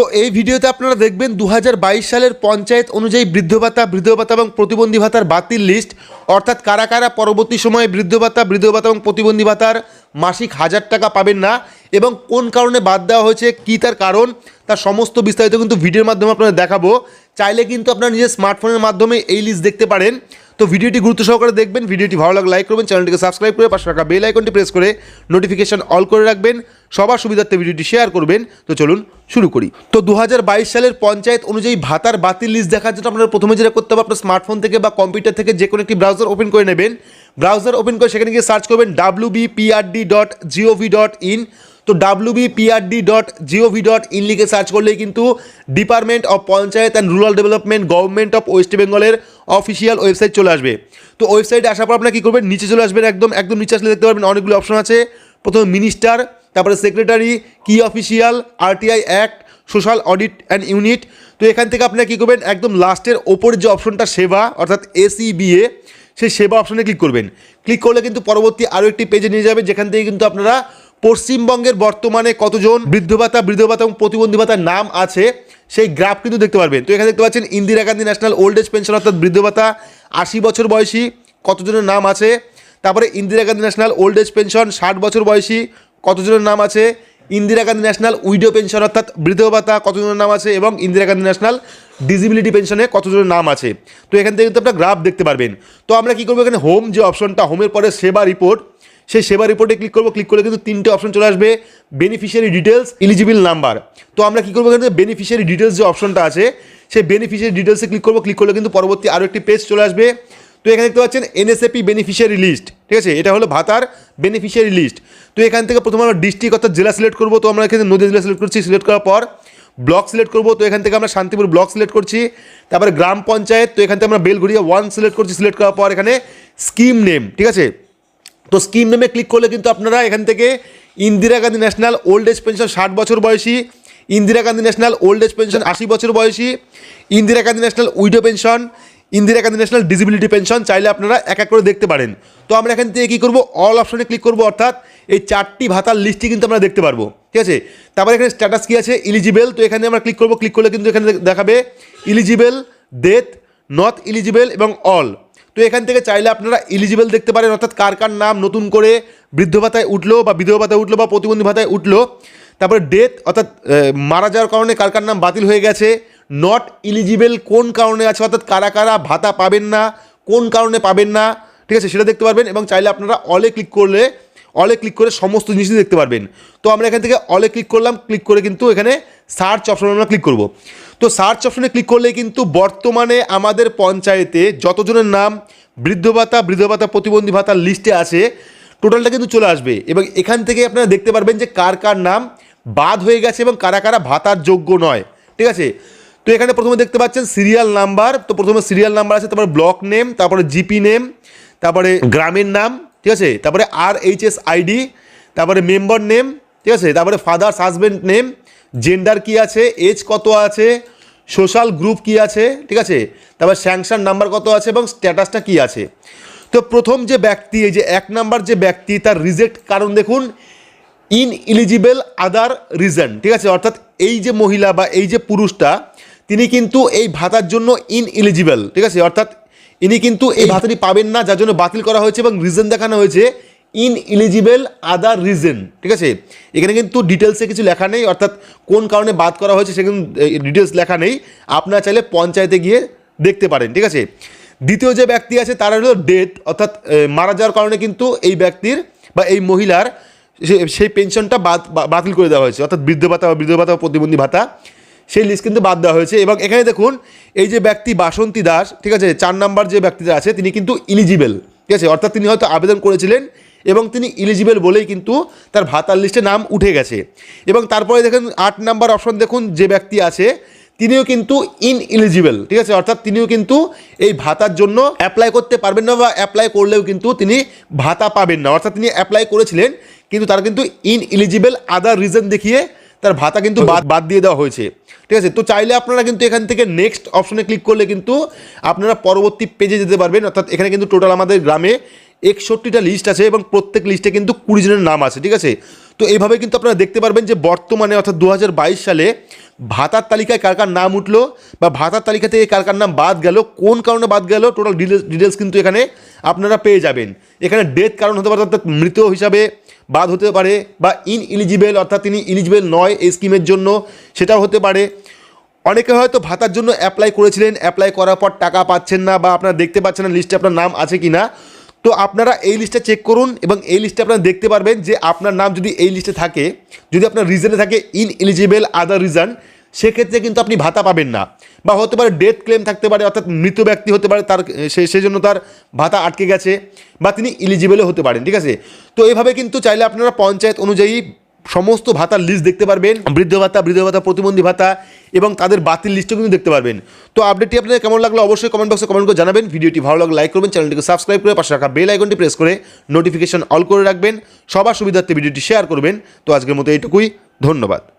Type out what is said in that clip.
তো এই ভিডিওতে আপনারা দেখবেন দু হাজার বাইশ সালের পঞ্চায়েত অনুযায়ী বৃদ্ধ ভাতা বৃদ্ধ ভাতা এবং প্রতিবন্ধী ভাতার বাতিল লিস্ট। অর্থাৎ কারা কারা পরবর্তী সময়ে বৃদ্ধ ভাতা বৃদ্ধ ভাতা এবং প্রতিবন্ধী ভাতার মাসিক হাজার টাকা পাবেন না এবং কোন কারণে বাদ দেওয়া হয়েছে, কী তার কারণ, তার সমস্ত বিস্তারিত কিন্তু ভিডিওর মাধ্যমে আপনারা দেখাবো। চাইলে কিন্তু আপনার নিজের স্মার্টফোনের মাধ্যমে এই লিস্ট দেখতে পারেন। তো ভিডিওটি গুরুত্ব সহকারে দেখবেন, ভিডিওটি ভালো লাগলে লাইক করবেন চ্যানেলটিকে সাবস্ক্রাইব করে পাশে রাখা বেল আইকনটি প্রেস করে নোটিফিকেশন অল করে রাখবেন, সবার সুবিধার্থে ভিডিওটি শেয়ার করবেন। তো চলুন শুরু করি। তো দু হাজার বাইশ সালের পঞ্চায়েত অনুযায়ী ভাতার বাতিল লিস্ট দেখার জন্য আপনারা প্রথমে যেটা করতে হবে, আপনার স্মার্টফোন থেকে বা কম্পিউটার থেকে যে কোনো একটি ব্রাউজার ওপেন করে নেবেন। ব্রাউজার ওপেন করে সেখানে গিয়ে সার্চ করবেন W BPRD dot GOV dot in তো W BPRD dot GOV dot in লিখে সার্চ করলেই কিন্তু department of panchayat and rural development government of west বেঙ্গলের অফিসিয়াল ওয়েবসাইট চলে আসবে। তো ওয়েবসাইটে আসার পর আপনার কী করবেন? নিচে চলে আসবেন একদম একদম নিচে আসলে দেখতে পারবেন অনেকগুলো অপশন আছে। প্রথমে মিনিস্টার তারপরে সেক্রেটারি কি official RTI act social audit and unit তো এখান থেকে আপনারা কী করবেন? একদম লাস্টের ওপরের যে অপশনটা সেবা, অর্থাৎ এসিবিএ সেই সেবা অপশনে ক্লিক করবেন। ক্লিক করলে কিন্তু পরবর্তী আরও একটি পেজে নিয়ে যাবে, যেখান থেকে কিন্তু আপনারা পশ্চিমবঙ্গের বর্তমানে কতজন বৃদ্ধ ভাতা বৃদ্ধ ভাতা এবং প্রতিবন্ধী ভাতার নাম আছে, সেই গ্রাফ কিন্তু দেখতে পারবেন। তো এখানে দেখতে পাচ্ছেন Indira Gandhi national old age pension অর্থাৎ বৃদ্ধ ভাতা, আশি বছর বয়সী, কতজনের নাম আছে? তারপরে Indira Gandhi national old age pension, ষাট বছর বয়সী, কতজনের নাম আছে? Indira Gandhi national widow pension অর্থাৎ বৃদ্ধ ভাতা, কতজনের নাম আছে? এবং ইন্দিরা গান্ধী ন্যাশনাল ডিসিবিলিটি পেনশনে কতজনের নাম আছে? তো এখান থেকে কিন্তু আপনার গ্রাফ দেখতে পারবেন। তো আমরা কী করব এখানে? হোম যে অপশনটা, হোমের পরে সেবা রিপোর্ট সেই সেবা রিপোর্টে ক্লিক করব ক্লিক করলে কিন্তু তিনটে অপশন চলে আসবে বেনিফিশিয়ারি ডিটেলস ইলিজিবল নাম্বার তো আমরা কী করব এখানে বেনিফিশিয়ারি ডিটেলস যে অপশনটা আছে, সেই বেনিফিশিয়ারি ডিটেলসে ক্লিক করব ক্লিক করলে কিন্তু পরবর্তী আরও একটি পেজ চলে আসবে। তো এখানে দেখতে পাচ্ছেন এনএসএপি বেনিফিশিয়ারি লিস্ট ঠিক আছে? এটা হলো ভাতার বেনিফিশিয়ারি লিস্ট তো এখান থেকে প্রথমে আমরা ডিস্ট্রিক্ট অর্থাৎ জেলা সিলেক্ট করব, তো আমরা এখানে নদী জেলা সিলেক্ট করছি সিলেক্ট করার পর ব্লক সিলেক্ট করব, তো এখান থেকে আমরা শান্তিপুর ব্লক সিলেক্ট করছি। তারপরে গ্রাম পঞ্চায়েত, তো এখান থেকে আমরা বেলঘড়িয়া ওয়ান সিলেক্ট করছি সিলেক্ট করার পর এখানে স্কিম নেম ঠিক আছে? তো স্কিম নেমে ক্লিক করলে কিন্তু আপনারা এখান থেকে Indira Gandhi national old age pension ষাট বছর বয়সী, Indira Gandhi national old age pension আশি বছর বয়সী, Indira Gandhi national widow pension Indira Gandhi national disability pension চাইলে আপনারা এক এক করে দেখতে পারেন। তো আমরা এখান থেকে কী করব? অল অপশনে ক্লিক করব, অর্থাৎ এই চারটি ভাতার লিস্টটি কিন্তু আমরা দেখতে পারব। ঠিক আছে? তারপরে এখানে স্ট্যাটাস কী আছে? ইলিজিবল তো এখানে আমরা ক্লিক করব ক্লিক করলে কিন্তু এখানে দেখাবে ইলিজিবল ডেথ নট ইলিজিবল এবং অল তো এখান থেকে চাইলে আপনারা ইলিজিবল দেখতে পারেন, অর্থাৎ কার কার নাম নতুন করে বৃদ্ধ ভাতায় উঠল বা বিধবা ভাতায় উঠল বা প্রতিবন্ধী ভাতায় উঠল। তারপরে ডেথ অর্থাৎ মারা যাওয়ার কারণে কার কার নাম বাতিল হয়ে গেছে নট ইলিজিবল কোন কারণে আছে, অর্থাৎ কারা কারা ভাতা পাবেন না, কোন কারণে পাবেন না, ঠিক আছে, সেটা দেখতে পারবেন এবং চাইলে আপনারা অলে ক্লিক করলে অলে ক্লিক করে সমস্ত জিনিসই দেখতে পারবেন। তো আমরা এখান থেকে অলে ক্লিক করলাম ক্লিক করে কিন্তু এখানে সার্চ অপশনে আমরা ক্লিক করব। তো সার্চ অপশনে ক্লিক করলে কিন্তু বর্তমানে আমাদের পঞ্চায়েতে যতজনের নাম বৃদ্ধ ভাতা বৃদ্ধ ভাতা, প্রতিবন্ধী ভাতার লিস্টে আছে টোটালটা কিন্তু চলে আসবে। এবং এখান থেকে আপনারা দেখতে পারবেন যে কার কার নাম বাদ হয়ে গেছে এবং কারা কারা ভাতার যোগ্য নয়। ঠিক আছে? তো এখানে প্রথমে দেখতে পাচ্ছেন সিরিয়াল নাম্বার তো প্রথমে সিরিয়াল নাম্বার আছে, তারপরে ব্লক নেম তারপরে জিপি নেম তারপরে গ্রামের নাম, ঠিক আছে? তারপরে আর এইচ এস আইডি তারপরে মেম্বার নেম ঠিক আছে? তারপরে ফাদার্স হাজব্যান্ড নেম জেন্ডার কি আছে? এজ কত আছে? সোশ্যাল গ্রুপ কি আছে? ঠিক আছে? তারপর স্যাংশন নাম্বার কত আছে এবং স্ট্যাটাসটা কি আছে? তো প্রথম যে ব্যক্তি, এই যে এক নাম্বার যে ব্যক্তি, তার রিজেক্ট কারণ দেখুন ইন ইলিজিবল আদার রিজন ঠিক আছে? অর্থাৎ এই যে মহিলা বা এই যে পুরুষটা, তিনি কিন্তু এই ভাতার জন্য ইন ইলিজিবল ঠিক আছে? অর্থাৎ ইনি কিন্তু এই ভাতাটি পাবেন না, যার জন্য বাতিল করা হয়েছে এবং রিজন দেখানো হয়েছে ইন ইলিজিবল আদার রিজন, ঠিক আছে? এখানে কিন্তু ডিটেলসে কিছু লেখা নেই, অর্থাৎ কোন কারণে বাদ করা হয়েছে সেখানে ডিটেলস লেখা নেই। আপনারা চাইলে পঞ্চায়েতে গিয়ে দেখতে পারেন, ঠিক আছে? দ্বিতীয় যে ব্যক্তি আছে, তার হলো ডেথ, অর্থাৎ মারা যাওয়ার কারণে কিন্তু এই ব্যক্তির বা এই মহিলার সেই পেনশনটা বাদ বাতিল করে দেওয়া হয়েছে, অর্থাৎ বৃদ্ধ ভাতা বা বৃদ্ধ ভাতা বা প্রতিবন্ধী ভাতা, সেই লিস্ট কিন্তু বাদ দেওয়া হয়েছে। এবং এখানে দেখুন, এই যে ব্যক্তি বাসন্তী দাস, ঠিক আছে? চার নাম্বার যে ব্যক্তিটা আছে, তিনি কিন্তু ইলিজিবল ঠিক আছে? অর্থাৎ তিনি হয়তো আবেদন করেছিলেন এবং তিনি ইলিজিবল বলেই কিন্তু তার ভাতার লিস্টে নাম উঠে গেছে। এবং তারপরে দেখেন আট নাম্বার অপশন দেখুন, যে ব্যক্তি আছে, তিনিও কিন্তু ইন ইলিজিবল ঠিক আছে? অর্থাৎ তিনিও কিন্তু এই ভাতার জন্য অ্যাপ্লাই করতে পারবেন না বা অ্যাপ্লাই করলেও কিন্তু তিনি ভাতা পাবেন না। অর্থাৎ তিনি অ্যাপ্লাই করেছিলেন, কিন্তু তার কিন্তু ইন ইলিজিবল আদার রিজন দেখিয়ে তার ভাতা কিন্তু বাদ বাদ দিয়ে দেওয়া হয়েছে। ঠিক আছে? তো চাইলে আপনারা কিন্তু এখান থেকে নেক্সট অপশনে ক্লিক করলে কিন্তু আপনারা পরবর্তী পেজে যেতে পারবেন। অর্থাৎ এখানে কিন্তু টোটাল আমাদের গ্রামে একষট্টিটা লিস্ট আছে এবং প্রত্যেক লিস্টে কিন্তু কুড়ি জনের নাম আছে, ঠিক আছে? তো এইভাবে কিন্তু আপনারা দেখতে পারবেন যে বর্তমানে, অর্থাৎ দু হাজার বাইশ সালে ভাতার তালিকায় কার কার নাম উঠল বা ভাতার তালিকা থেকে কার কার নাম বাদ গেল, কোন কারণে বাদ গেল টোটাল ডিটেলস ডিটেলস কিন্তু এখানে আপনারা পেয়ে যাবেন। এখানে ডেথ কারণ হতে পারে, অর্থাৎ মৃত হিসাবে বাদ হতে পারে বা ইন ইলিজিবেল অর্থাৎ তিনি ইলিজিবেল নয় এই স্কিমের জন্য, সেটাও হতে পারে। অনেকে হয়তো ভাতার জন্য অ্যাপ্লাই করেছিলেন অ্যাপ্লাই করার পর টাকা পাচ্ছেন না বা আপনারা দেখতে পাচ্ছেন না লিস্টে আপনার নাম আছে কি না তো আপনারা এই লিস্টটা চেক করুন এবং এই লিস্টে আপনারা দেখতে পারবেন যে আপনার নাম যদি এই লিস্টে থাকে, যদি আপনার রিজনে থাকে ইন এলিজিবল আদার রিজন সেক্ষেত্রে কিন্তু আপনি ভাতা পাবেন না। বা হতে পারে ডেথ ক্লেম থাকতে পারে, অর্থাৎ মৃত ব্যক্তি হতে পারে, তার, সে জন্য তার ভাতা আটকে গেছে বা তিনি ইলিজিবলও হতে পারেন, ঠিক আছে? তো এইভাবে কিন্তু চাইলে আপনারা পঞ্চায়েত অনুযায়ী সমস্ত ভাতার লিস্ট দেখতে পারবেন। বৃদ্ধ ভাতা বৃদ্ধ ভাতা, প্রতিবন্ধী ভাতা এবং তাদের বাতিল লিস্টও কিন্তু দেখতে পারবেন। তো আপডেটটি আপনাদের কেমন লাগল অবশ্যই কমেন্ট বক্সে কমেন্ট করে জানাবেন। ভিডিওটি ভালো লাগলে লাইক করবেন, চ্যানেলটিকে সাবস্ক্রাইব করে পাশে রাখা বেল আইকনটি প্রেস করে নোটিফিকেশন অল করে রাখবেন। সবার সুবিধার্থে ভিডিওটি শেয়ার করবেন। তো আজকের মতো এইটুকুই। ধন্যবাদ।